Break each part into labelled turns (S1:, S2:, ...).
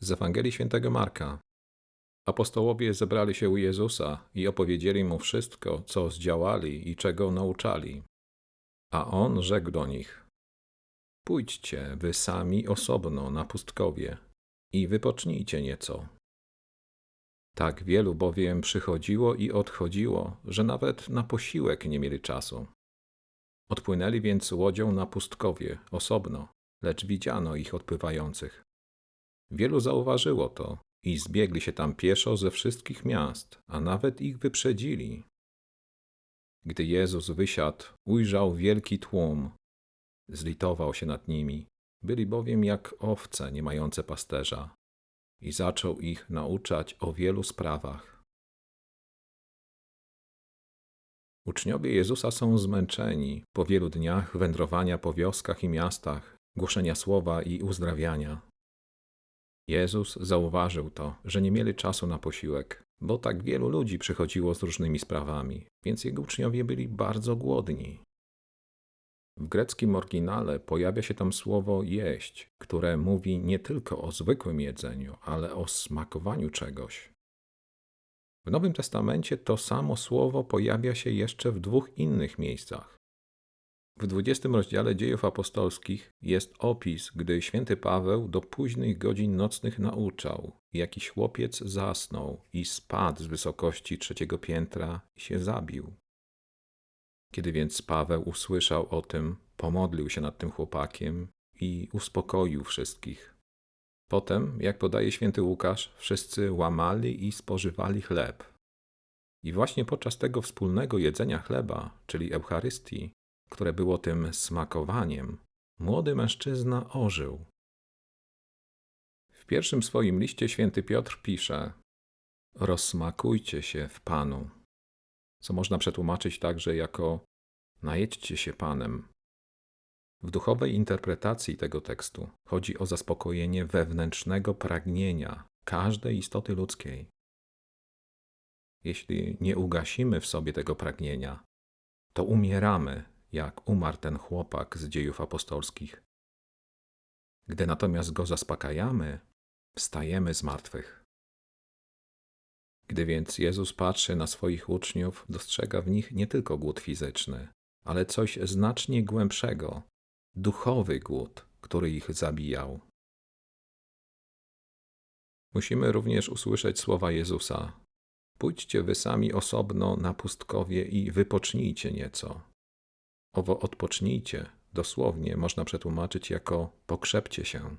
S1: Z Ewangelii Świętego Marka. Apostołowie zebrali się u Jezusa i opowiedzieli mu wszystko, co zdziałali i czego nauczali. A on rzekł do nich: Pójdźcie wy sami osobno na pustkowie i wypocznijcie nieco. Tak wielu bowiem przychodziło i odchodziło, że nawet na posiłek nie mieli czasu. Odpłynęli więc łodzią na pustkowie osobno, lecz widziano ich odpływających. Wielu zauważyło to i zbiegli się tam pieszo ze wszystkich miast, a nawet ich wyprzedzili. Gdy Jezus wysiadł, ujrzał wielki tłum. Zlitował się nad nimi, byli bowiem jak owce nie mające pasterza, i zaczął ich nauczać o wielu sprawach. Uczniowie Jezusa są zmęczeni po wielu dniach wędrowania po wioskach i miastach, głoszenia słowa i uzdrawiania. Jezus zauważył to, że nie mieli czasu na posiłek, bo tak wielu ludzi przychodziło z różnymi sprawami, więc jego uczniowie byli bardzo głodni. W greckim oryginale pojawia się tam słowo jeść, które mówi nie tylko o zwykłym jedzeniu, ale o smakowaniu czegoś. W Nowym Testamencie to samo słowo pojawia się jeszcze w dwóch innych miejscach. W 20 rozdziale dziejów apostolskich jest opis, gdy święty Paweł do późnych godzin nocnych nauczał. Jakiś chłopiec zasnął i spadł z wysokości trzeciego piętra i się zabił. Kiedy więc Paweł usłyszał o tym, pomodlił się nad tym chłopakiem i uspokoił wszystkich. Potem, jak podaje święty Łukasz, wszyscy łamali i spożywali chleb. I właśnie podczas tego wspólnego jedzenia chleba, czyli Eucharystii, które było tym smakowaniem, młody mężczyzna ożył. W pierwszym swoim liście święty Piotr pisze: Rozsmakujcie się w Panu, co można przetłumaczyć także jako najedźcie się Panem. W duchowej interpretacji tego tekstu chodzi o zaspokojenie wewnętrznego pragnienia każdej istoty ludzkiej. Jeśli nie ugasimy w sobie tego pragnienia, to umieramy jak umarł ten chłopak z dziejów apostolskich. Gdy natomiast go zaspokajamy, wstajemy z martwych. Gdy więc Jezus patrzy na swoich uczniów, dostrzega w nich nie tylko głód fizyczny, ale coś znacznie głębszego duchowy głód, który ich zabijał. Musimy również usłyszeć słowa Jezusa: Pójdźcie wy sami osobno na pustkowie i wypocznijcie nieco. Owo odpocznijcie dosłownie można przetłumaczyć jako pokrzepcie się.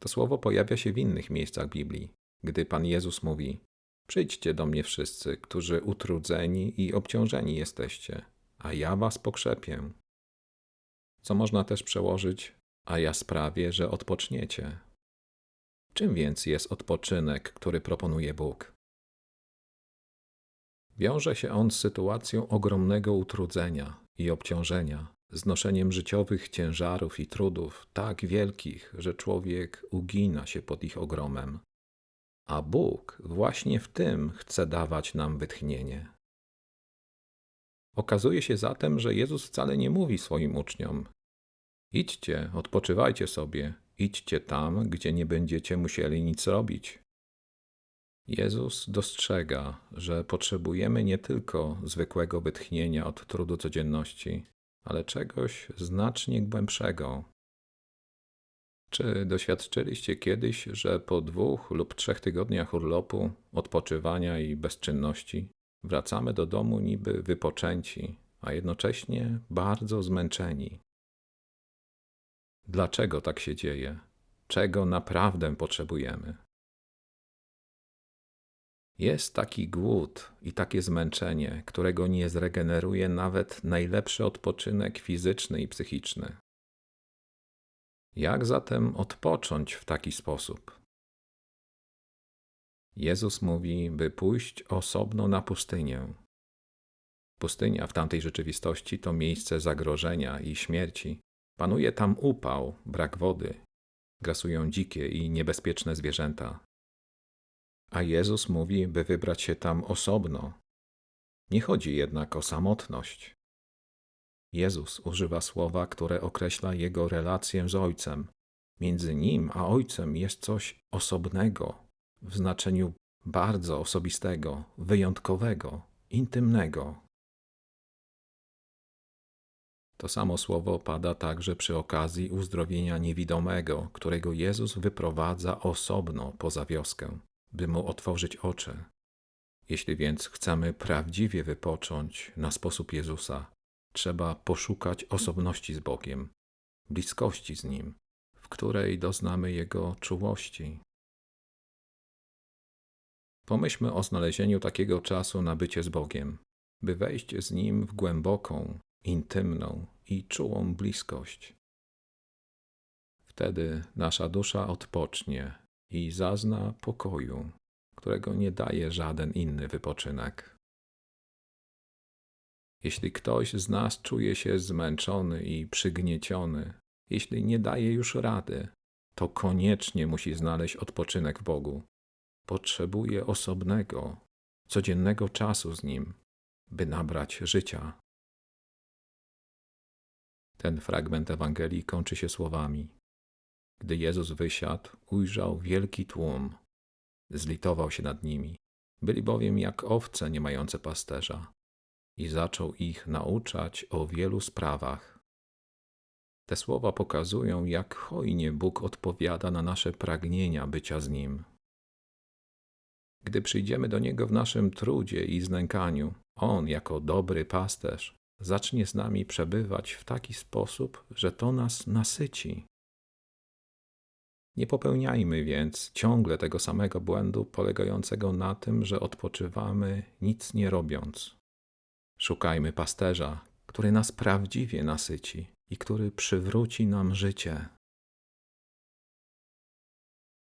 S1: To słowo pojawia się w innych miejscach Biblii, gdy Pan Jezus mówi: Przyjdźcie do mnie wszyscy, którzy utrudzeni i obciążeni jesteście, a ja was pokrzepię. Co można też przełożyć, a ja sprawię, że odpoczniecie. Czym więc jest odpoczynek, który proponuje Bóg? Wiąże się on z sytuacją ogromnego utrudzenia i obciążenia, znoszeniem życiowych ciężarów i trudów tak wielkich, że człowiek ugina się pod ich ogromem. A Bóg właśnie w tym chce dawać nam wytchnienie. Okazuje się zatem, że Jezus wcale nie mówi swoim uczniom: Idźcie, odpoczywajcie sobie, idźcie tam, gdzie nie będziecie musieli nic robić. Jezus dostrzega, że potrzebujemy nie tylko zwykłego wytchnienia od trudu codzienności, ale czegoś znacznie głębszego. Czy doświadczyliście kiedyś, że po dwóch lub trzech tygodniach urlopu, odpoczywania i bezczynności wracamy do domu niby wypoczęci, a jednocześnie bardzo zmęczeni? Dlaczego tak się dzieje? Czego naprawdę potrzebujemy? Jest taki głód i takie zmęczenie, którego nie zregeneruje nawet najlepszy odpoczynek fizyczny i psychiczny. Jak zatem odpocząć w taki sposób? Jezus mówi, by pójść osobno na pustynię. Pustynia w tamtej rzeczywistości to miejsce zagrożenia i śmierci. Panuje tam upał, brak wody, grasują dzikie i niebezpieczne zwierzęta. A Jezus mówi, by wybrać się tam osobno. Nie chodzi jednak o samotność. Jezus używa słowa, które określa jego relację z Ojcem, Między nim a Ojcem jest coś osobnego, w znaczeniu bardzo osobistego, wyjątkowego, intymnego. To samo słowo pada także przy okazji uzdrowienia niewidomego, którego Jezus wyprowadza osobno poza wioskę, by mu otworzyć oczy. Jeśli więc chcemy prawdziwie wypocząć na sposób Jezusa, trzeba poszukać osobności z Bogiem, bliskości z Nim, w której doznamy Jego czułości. Pomyślmy o znalezieniu takiego czasu na bycie z Bogiem, by wejść z Nim w głęboką, intymną i czułą bliskość. Wtedy nasza dusza odpocznie i zazna pokoju, którego nie daje żaden inny wypoczynek. Jeśli ktoś z nas czuje się zmęczony i przygnieciony, jeśli nie daje już rady, to koniecznie musi znaleźć odpoczynek w Bogu. Potrzebuje osobnego, codziennego czasu z Nim, by nabrać życia. Ten fragment Ewangelii kończy się słowami: Gdy Jezus wysiadł, ujrzał wielki tłum. Zlitował się nad nimi. Byli bowiem jak owce nie mające pasterza. I zaczął ich nauczać o wielu sprawach. Te słowa pokazują, jak hojnie Bóg odpowiada na nasze pragnienia bycia z Nim. Gdy przyjdziemy do Niego w naszym trudzie i znękaniu, On, jako dobry pasterz, zacznie z nami przebywać w taki sposób, że to nas nasyci. Nie popełniajmy więc ciągle tego samego błędu polegającego na tym, że odpoczywamy nic nie robiąc. Szukajmy pasterza, który nas prawdziwie nasyci i który przywróci nam życie.